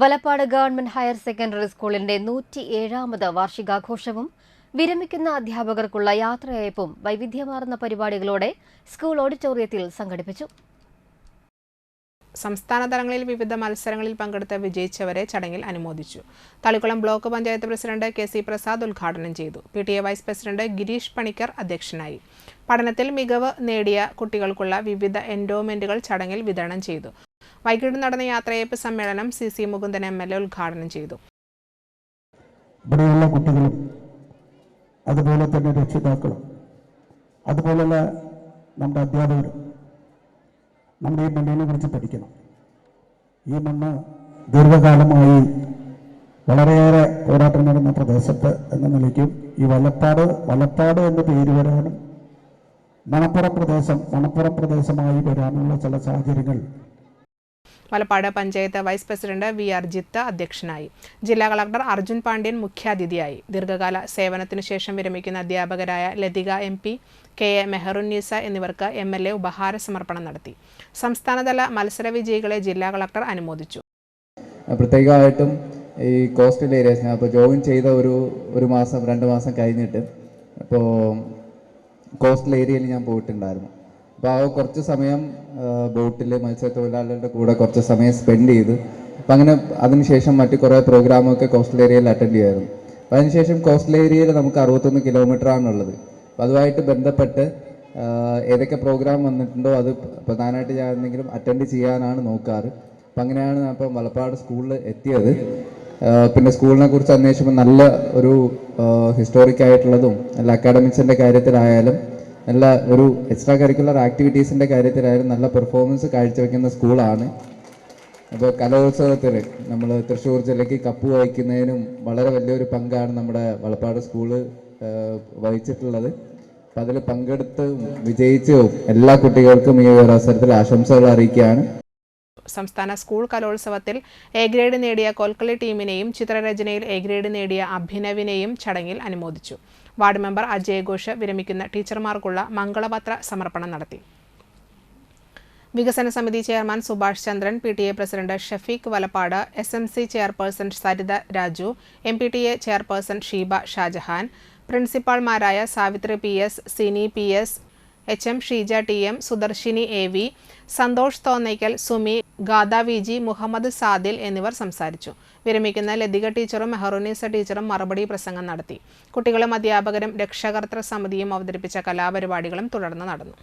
Valappad government higher secondary സ്കൂളിന്റെ നൂറ്റി ഏഴാമത് വാർഷികാഘോഷവും വിരമിക്കുന്ന അധ്യാപകർക്കുള്ള യാത്രയയപ്പും വൈവിധ്യമാർന്ന പരിപാടികളോടെ സ്കൂൾ ഓഡിറ്റോറിയത്തിൽ സംഘടിപ്പിച്ചു. സംസ്ഥാന തലങ്ങളിൽ വിവിധ മത്സരങ്ങളിൽ പങ്കെടുത്ത് വിജയിച്ചവരെ ചടങ്ങിൽ അനുമോദിച്ചു. Thalikulam block panchayat president K C Prasad ഉദ്ഘാടനം ചെയ്തു. P T A vice president Girish Panicker അധ്യക്ഷനായി. പഠനത്തിൽ മികവ് നേടിയ കുട്ടികൾക്കുള്ള വിവിധ എൻഡോമെന്റുകൾ ചടങ്ങിൽ വിതരണം ചെയ്തു. വൈകിട്ട് നടന്ന യാത്രയയപ്പ് സമ്മേളനം C C Mukundan M L A ഉദ്ഘാടനം ചെയ്തു. ഇവിടെയുള്ള കുട്ടികളും അതുപോലെ തന്നെ രക്ഷിതാക്കളും അതുപോലെയുള്ള നമ്മുടെ അധ്യാപകരും നമ്മുടെ ഈ മണ്ണിനെ കുറിച്ച് പഠിക്കണം. ഈ മണ്ണ് ദീർഘകാലമായി വളരെയേറെ പോരാട്ടം നടന്ന പ്രദേശത്ത് എന്ന നിലയ്ക്കും ഈ വലപ്പാട് വലപ്പാട് എന്ന പേര് വരാനും മണപ്പുറം പ്രദേശം മണപ്പുറം പ്രദേശമായി വരാനുള്ള ചില സാഹചര്യങ്ങൾ Valappad panchayat vice president V R Jith അധ്യക്ഷനായി. ജില്ലാ കളക്ടർ അർജുൻ പാണ്ഡ്യൻ മുഖ്യാതിഥിയായി. ദീർഘകാല സേവനത്തിനു ശേഷം വിരമിക്കുന്ന അധ്യാപകരായ Latika M P K A Meharunnisa എന്നിവർക്ക് എം എൽ എ ഉപഹാര സമർപ്പണം നടത്തി. സംസ്ഥാനതല മത്സര വിജയികളെ ജില്ലാ കളക്ടർ അനുമോദിച്ചു. പ്രത്യേകമായിട്ടും ഈ കോസ്റ്റൽ ഏരിയാസ് ഞാൻ ഇപ്പോൾ ജോയിൻ ചെയ്ത ഒരു ഒരു മാസം രണ്ട് മാസം കഴിഞ്ഞിട്ട് അപ്പോൾ കോസ്റ്റൽ ഏരിയയിൽ ഞാൻ പോയിട്ടുണ്ടായിരുന്നു. അപ്പോൾ ആ കുറച്ച് സമയം ബോട്ടിൽ മത്സ്യത്തൊഴിലാളികളുടെ കൂടെ കുറച്ച് സമയം സ്പെൻഡ് ചെയ്ത് അപ്പം അങ്ങനെ അതിനുശേഷം മറ്റു കുറേ പ്രോഗ്രാമൊക്കെ കോസ്റ്റൽ ഏരിയയിൽ അറ്റൻഡ് ചെയ്യായിരുന്നു അപ്പോൾ അതിനുശേഷം കോസ്റ്റൽ ഏരിയയിൽ നമുക്ക് അറുപത്തൊന്ന് കിലോമീറ്റർ ആണുള്ളത് അപ്പോൾ അതുമായിട്ട് ബന്ധപ്പെട്ട് ഏതൊക്കെ പ്രോഗ്രാം വന്നിട്ടുണ്ടോ അത് പ്രധാനമായിട്ട് ഞാൻ എന്തെങ്കിലും അറ്റൻഡ് ചെയ്യാനാണ് നോക്കാറ്. അപ്പം അങ്ങനെയാണ് ഞാൻ ഇപ്പം വലപ്പാട് സ്കൂളിൽ എത്തിയത്. പിന്നെ സ്കൂളിനെ കുറിച്ച് അന്വേഷിക്കുമ്പോൾ നല്ല ഒരു ഹിസ്റ്റോറിക് അല്ല അക്കാഡമിക്സിന്റെ കാര്യത്തിലായാലും നല്ല ഒരു എക്സ്ട്രാ കരിക്കുലർ ആക്ടിവിറ്റീസിന്റെ കാര്യത്തിലായാലും നല്ല പെർഫോമൻസ് കാഴ്ചവെക്കുന്ന സ്കൂളാണ് അപ്പോൾ കലോത്സവത്തിൽ നമ്മൾ തൃശ്ശൂർ ജില്ലയ്ക്ക് കപ്പ് വഹിക്കുന്നതിനും വളരെ വലിയൊരു പങ്കാണ് നമ്മുടെ വളപ്പാട് സ്കൂൾ വഹിച്ചിട്ടുള്ളത്. അപ്പം അതിൽ പങ്കെടുത്ത് വിജയിച്ചും എല്ലാ കുട്ടികൾക്കും ഈ ഒരു അവസരത്തിൽ ആശംസകൾ അറിയിക്കുകയാണ്. സംസ്ഥാന സ്കൂൾ കലോത്സവത്തിൽ എ ഗ്രേഡ് നേടിയ കൊൽക്കളി ടീമിനെയും ചിത്രരചനയിൽ എ ഗ്രേഡ് നേടിയ അഭിനവിനെയും ചടങ്ങിൽ അനുമോദിച്ചു. വാർഡ് മെമ്പർ അജയ് ഘോഷ് വിരമിക്കുന്ന ടീച്ചർമാർക്കുള്ള മംഗളപത്ര സമർപ്പണം നടത്തി. വികസന സമിതി chairman Subhash Chandran P T A president Shafeeq Valappad S M C chairperson Saritha Raju M P T A chairperson Sheeba Shajahan പ്രിൻസിപ്പാൾമാരായ Savithri P S Sini P S H M Sheeja T M Sudarshini A V Santhosh Thonnakkal Sumi Gadha V G Muhammad Sadil എന്നിവർ സംസാരിച്ചു. വിരമിക്കുന്ന ലതിക ടീച്ചറും മെഹറുനീസ ടീച്ചറും മറുപടി പ്രസംഗം നടത്തി. കുട്ടികളും അധ്യാപകരും രക്ഷകർത്തൃ സമിതിയും അവതരിപ്പിച്ച കലാപരിപാടികളും തുടർന്ന് നടന്നു.